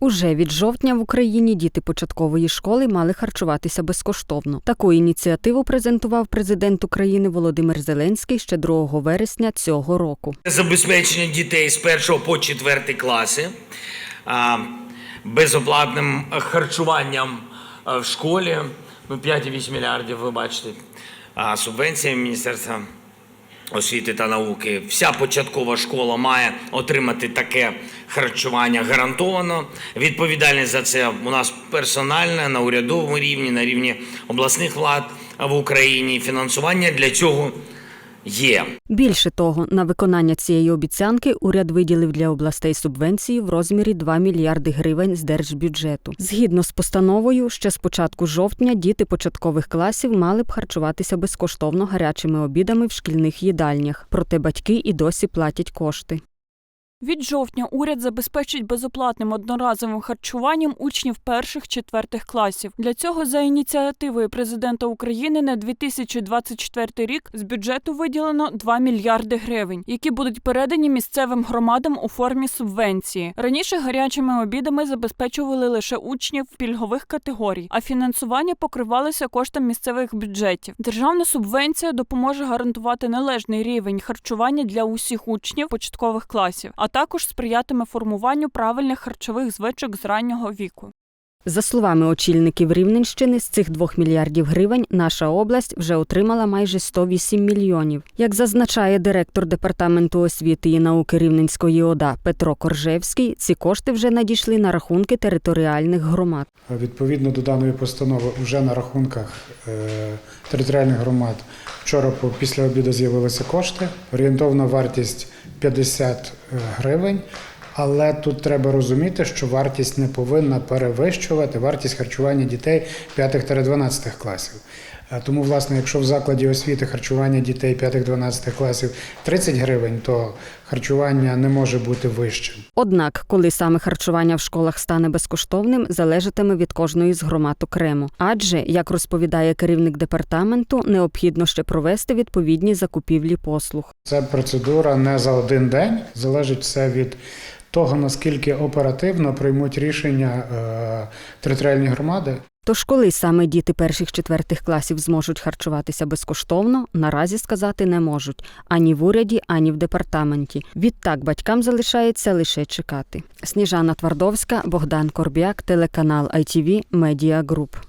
Уже від жовтня в Україні діти початкової школи мали харчуватися безкоштовно. Таку ініціативу презентував президент України Володимир Зеленський ще 2 вересня цього року. Забезпечення дітей з 1 по 4 класи безоплатним харчуванням в школі. Ну, 5,8 мільярдів, ви бачите, субвенція Міністерства освіти та науки. Вся початкова школа має отримати таке харчування гарантовано. Відповідальність за це у нас персональна на урядовому рівні, на рівні обласних влад в Україні. Фінансування для цього є. Більше того, на виконання цієї обіцянки уряд виділив для областей субвенції в розмірі 2 мільярди гривень з держбюджету. Згідно з постановою, ще з початку жовтня діти початкових класів мали б харчуватися безкоштовно гарячими обідами в шкільних їдальнях. Проте батьки і досі платять кошти. Від жовтня уряд забезпечить безоплатним одноразовим харчуванням учнів перших-четвертих класів. Для цього за ініціативою президента України на 2024 рік з бюджету виділено 2 мільярди гривень, які будуть передані місцевим громадам у формі субвенції. Раніше гарячими обідами забезпечували лише учнів пільгових категорій, а фінансування покривалося коштом місцевих бюджетів. Державна субвенція допоможе гарантувати належний рівень харчування для усіх учнів початкових класів, також сприятиме формуванню правильних харчових звичок з раннього віку. За словами очільників Рівненщини, з цих 2 мільярдів гривень наша область вже отримала майже 108 мільйонів. Як зазначає директор департаменту освіти і науки Рівненської ОДА Петро Коржевський, ці кошти вже надійшли на рахунки територіальних громад. Відповідно до даної постанови, вже на рахунках е, територіальних громад вчора після обіду з'явилися кошти. Орієнтовна вартість 50 гривень. Але тут треба розуміти, що вартість не повинна перевищувати вартість харчування дітей 5-12 класів. Е, Тому, власне, якщо в закладі освіти харчування дітей 5-12 класів 30 гривень, то харчування не може бути вищим. Однак, коли саме харчування в школах стане безкоштовним, залежатиме від кожної з громад окремо. Адже, як розповідає керівник департаменту, необхідно ще провести відповідні закупівлі послуг. Це процедура не за один день. Залежить все від того, наскільки оперативно приймуть рішення е, територіальні громади. Тож, коли саме діти перших четвертих класів зможуть харчуватися безкоштовно, наразі сказати не можуть ані в уряді, ані в департаменті. Відтак батькам залишається лише чекати. Сніжана Твардовська, Богдан Корбяк, телеканал ITV, Media Group.